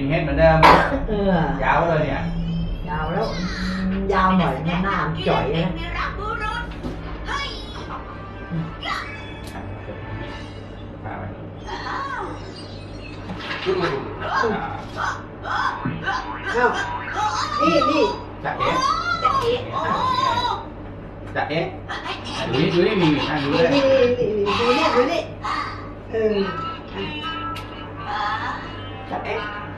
กินเห็ดเหมือนเดิมเออยาวเลยเนี่ย ยาวแล้ว ยาวหน่อยมันหน้ามันจ่อยนะนี่นี่จะเอ๊ะจะเอ๊ะจะเอ๊ะดูนี่ดูนี่มีอ่ะดูเลยนี่ดูนี่ดูนี่เออจะเอ๊ะ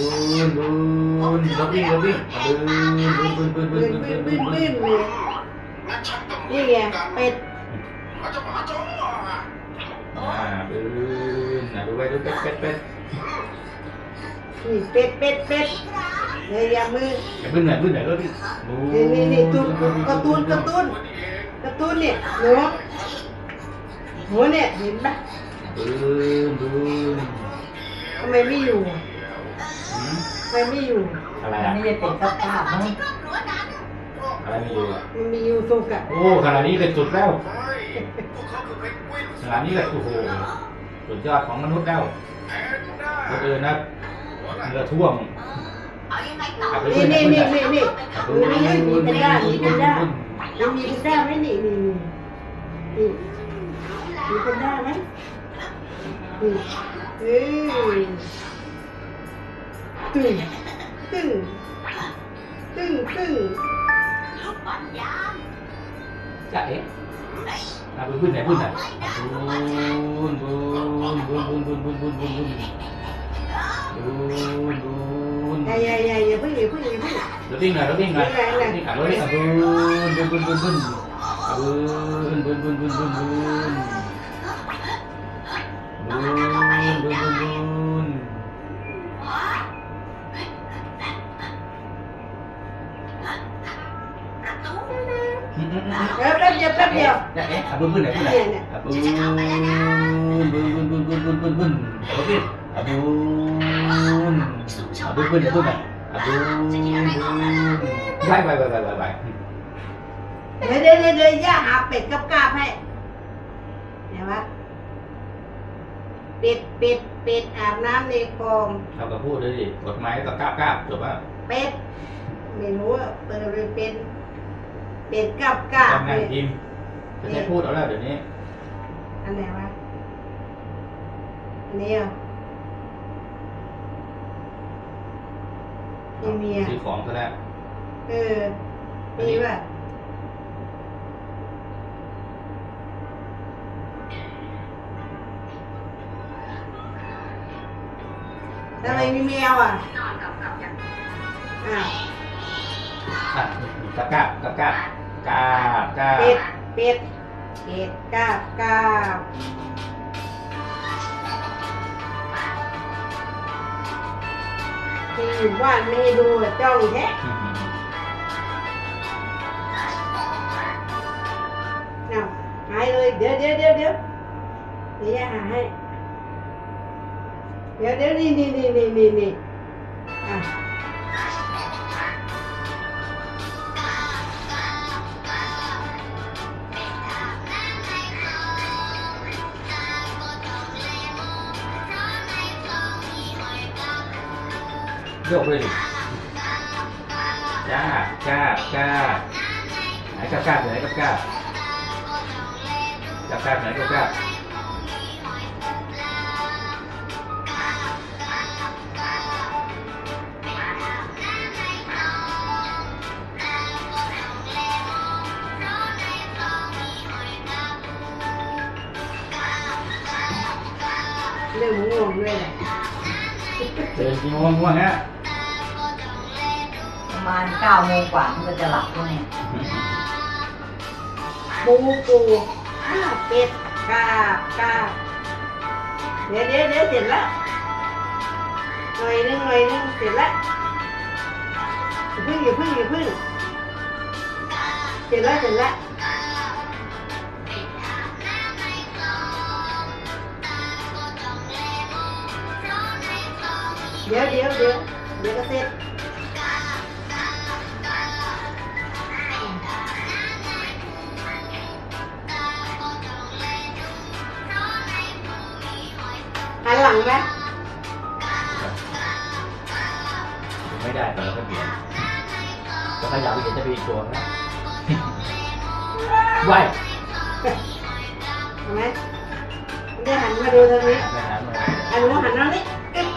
บืนบึนล้ววิ่งแล้ววิ่นบืนบืนบืนบืนบืนบืนบืนบืนบึนบึนบึนไงนบึนบึนบืนนะนบึนบึนบึนบึนดเนบึนบึนบึนดเนบึนบึนบึนยอนบึนบึนบึนบึ้นหน่อนบึ้นหน่นบึนบึนบึนี่นี่นี่นบึนบึนบึนบึนบึนบึนบึนบึนบึนบึนเนบึนยหนบึนวเนบึนบึนบึนปนบืนบืนบึนบึนบึนบึนบึนบึนบึนบึไมไม่อยู่ ใครไม่อยู่อะไรอะ นี่จะติดกัาเนะอะไรมีอยู่อะมันมียูซุกอะโอ้ขนาดนี้เลยจุดแล้วขนาดนี้เลยโอ้โหสุดยอดของมนุษย์แล้วคนอื่นนะเรือท่วมนี่นี่นี่นี่นี่นี่มีเป็นด้านมีเป็นด้านยังมีเป็นด้านไหมนี่นี่นี่มีเป็นด้านไหมนี่เอ้ย tưng chạy à bún bún này bún này bún bún bún bún bún bún bún bún bún bún bún dạ dạ dạ dạ quý vị quý vị quý đầu tiên là đầu tiên là đầu tiên là đầu tiên là bún bún bún bún bún bún bún bún bún bún bún bún bún bún bún อืมอืมอืมแป๊บแป๊บเดียวแป๊บเดียวเนี่ยเอ๊ะอะบุญบุญไหนบุญไหนเนี่ยเนี่ยอะบุญบุญบุญบุญบุญบุญบุญบุญอะบุญอะบุญสู่ชาอะวบุญบ้านบุญไหนบุญไหนอะบุญบุญไปไปไปไปไปไปเดี๋ยวเดี๋ยวเดี๋ยวเดี๋ยวย่าหาเป็ดกับกาบให้เห็นไหมเป็ดเป็ดเป็ดอาบน้ำในคลองเราก็พูดเลยดิกฎหมายก็กล้ากล้าจบว่าเป็ดไม่รู้ว่าเปิดไปเป็น เป็ดกับกาบทำงานเนี่ยทีมจะใช้พูดเอาแล้วเดี๋ยวนี้ อันไหนวะอันนี้เหรอนี่เมียซื้อของซะแล้วเออมีป่ะทำไมมีแมวอะนอนกับกับอย่างอ้าว อะกับกล้ากับกล้ากล้ากล้าเป็ดป็ดป็ดกาบกาบที่อยู่านไม่ให้ดูจ้องแท้เอาหายเลยเดี๋ยวเดี๋ยวเดี๋ยวเดี๋ยวเดี๋ยวจะหาให้เดี๋ยวเดี๋ยวนี่นี่นี่นี่นี่นี่อะ กเลยดิจ้ากล้ากล้าไหนกล้ากล้าอยู่ไหนกล้ากล้ากล้ากล้าไหนกล้ากล้าเรื่องง่วงด้วยแหละเดินกี่โมงง่วงฮะ ประมาณเก้าโมงกว่ามันก็จะหลับแล้วเนี่ยปูปูอ้าวเป็ดกาบกาเดี๋ยวเดี๋ยวเดี๋ยวเสร็จแล้วหน่อยนึงหน่อยนึงเสร็จแล้วอย่าพึ่งอย่าพึ่งอย่าพึ่งเสร็จแล้วเสร็จแล้วเดี๋ยวเดี๋ยวเดี๋ยวเดี๋ยวก็เสร็จ ลังไหมไม่ได้แต่เราก็เปลี่ยนก็ขยับเดี๋ยวจะมีตัวนะไหวเห็นไหมไม่ได้หันมาดูทางนี้ไม่หันมาอันนู้นหันทางนี้อึ๊บ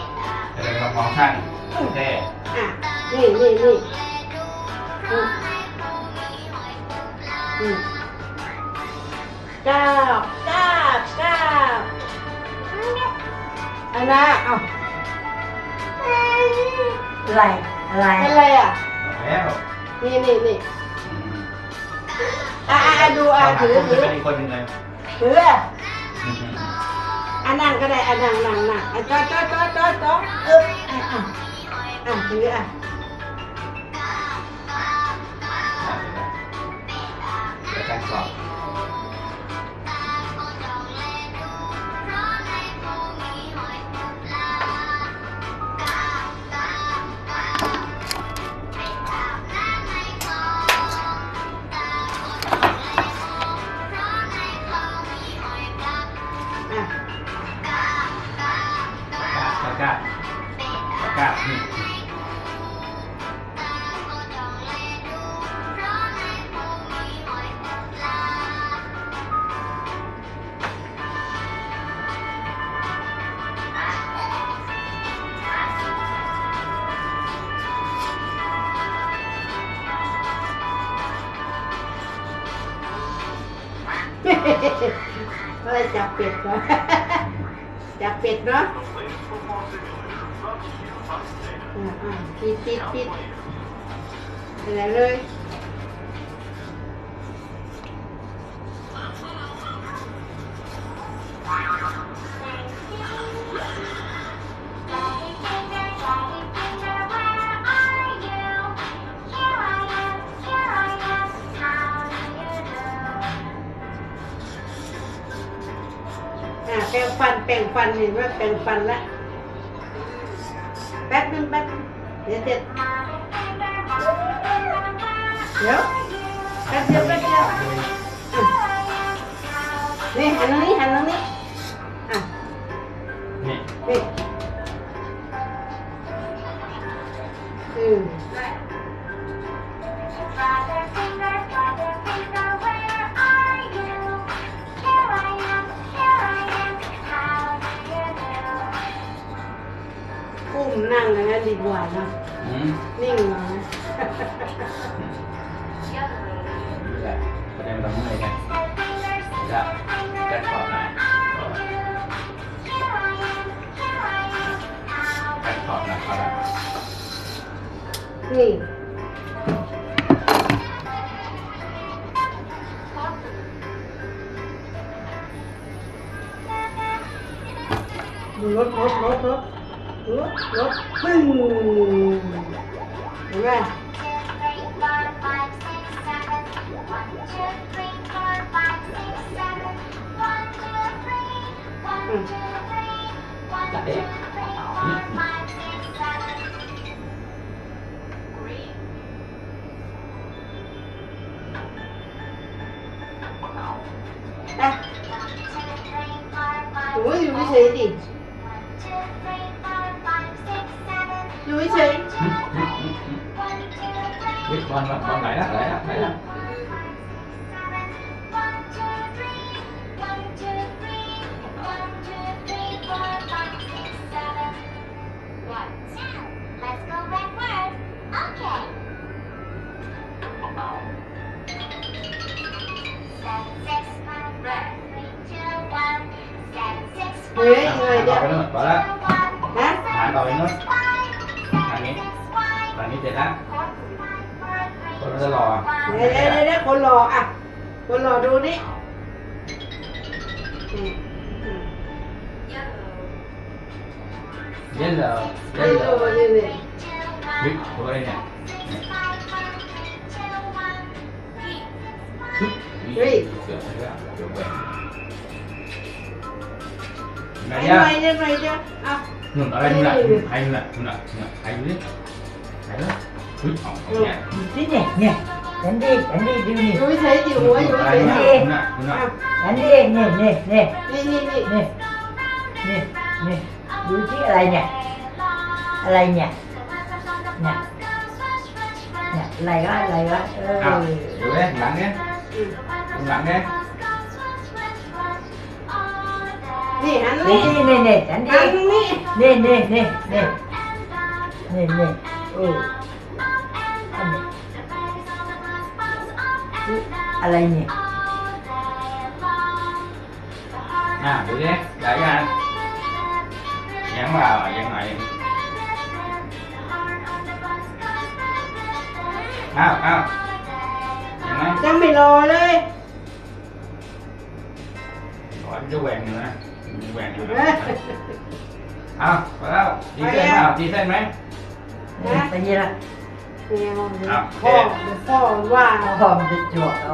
จะเป็นมองข้างแค่อะนี่นี่นี่อืมอืมก้าวก้าวก้า อันน่ะเอาอะไรอะไรอะไรอะแล้วนี่นี่นี่อะอะอะดูอะถือถือเป็นอีกคนหนึ่งเลยถืออะอันนั่งก็ได้อันนั่งนั่งนั่งอะจ้อจ้อจ้อจ้อจ้ออึ๊บอะอะอะถืออะเดี๋ยวการสอบ อะไรจับเป็ดเนาะ จับเป็ดเนาะอ่าอ่าปิดปิดปิดอะไรเลย ฟันแปรงฟันเห็นว่าแปรงฟันละแป๊บนึงแป๊บนึงเดี๋ยวเสร็จเดี๋ยวแป๊บเดียวแป๊บเดียวอะนี่หันตรงนี้หันตรงนี้อะนี่นี่อืม นั่งอย่างนั้นดีกว่านะอืมนิ่งมานะนี่แหละประเด็นเราไม่เลยกันจะจะขอบหน่อยการขอน่อยขอบหน่อยนี่รถรถรถรถ lướt lướt ping đúng không Ừ. Đấy. Đây. Ủa, cái gì? Lưu ý gì? Biết con con con lại đó, lại đó, lại đó. Đấy, người đẹp. Bỏ đó. Hả? Thả đầu nó. นู่นพอละ ฮะ หาต่อไปนู่นทางนี้ทางนี้เสร็จแล้วคนเราจะรอ เดี๋ยวเดี๋ยวเดี๋ยวเดี๋ยวคนรออ่ะ คนรอดูนี่อืมอืม yellow เฮ้ย yellow นี่นี่ บิ๊กตัวอะไรเนี่ยเฮ้ยเสืออะไรอะเสือแหวนไหน ไป เนี่ย หน่อยเดี๋ยวหน่อยเดี๋ยวเอา หนุ่มอะไรนู่นน่ะใครนู่นน่ะนู่นน่ะนู่นน่ะใครอยู่นี่ใครเนาะเฮ้ยเอาเอาเนี่ย ดูสิเนี่ยเนี่ยฉันดีฉันดีดูนี่ อยู่เฉยๆอยู่หัวอยู่ อะ 응, 나랑 누나, 아이 누나, 누나, 누나, 아이 누나, 아이 누나, 응, 어, 어, 네, 네, 안돼, 안돼, 누니. 여기 잘 뒤로 와, 여기 잘 뒤로. 누나, 누나, 안돼, 네, 네, 네, 네, 네, 네, 네, 네, 네, 누지 lại nè, lại nè, nè, nè, lại quá, lại quá. à, được đấy, lặng nhé, lặng nhé ออ อ้าวเดี๋ยวเนี่ยหลังเนี่ย อืม หลังเนี่ย นี่หัน นี่ นี่ นี่นี่ฉันดี หันนี่ นี่นี่นี่นี่นี่นี่โอ้อันนี้อะไรเนี่ย อ่าเดี๋ยวเนี่ยได้ยังยังเปล่ายังไงอ้าวอ้าวยังไง ยังไม่รอเลย ขอจะแหว่งอยู่นะ แหว่งอยู่เอนะออ้าวพอแล้วตีเส้นเปล่าตีเส้นไหมไปยี่ละแมวอ้าวพ่อเดี๋ยวพ่อว่าพอมันจะจวดเอา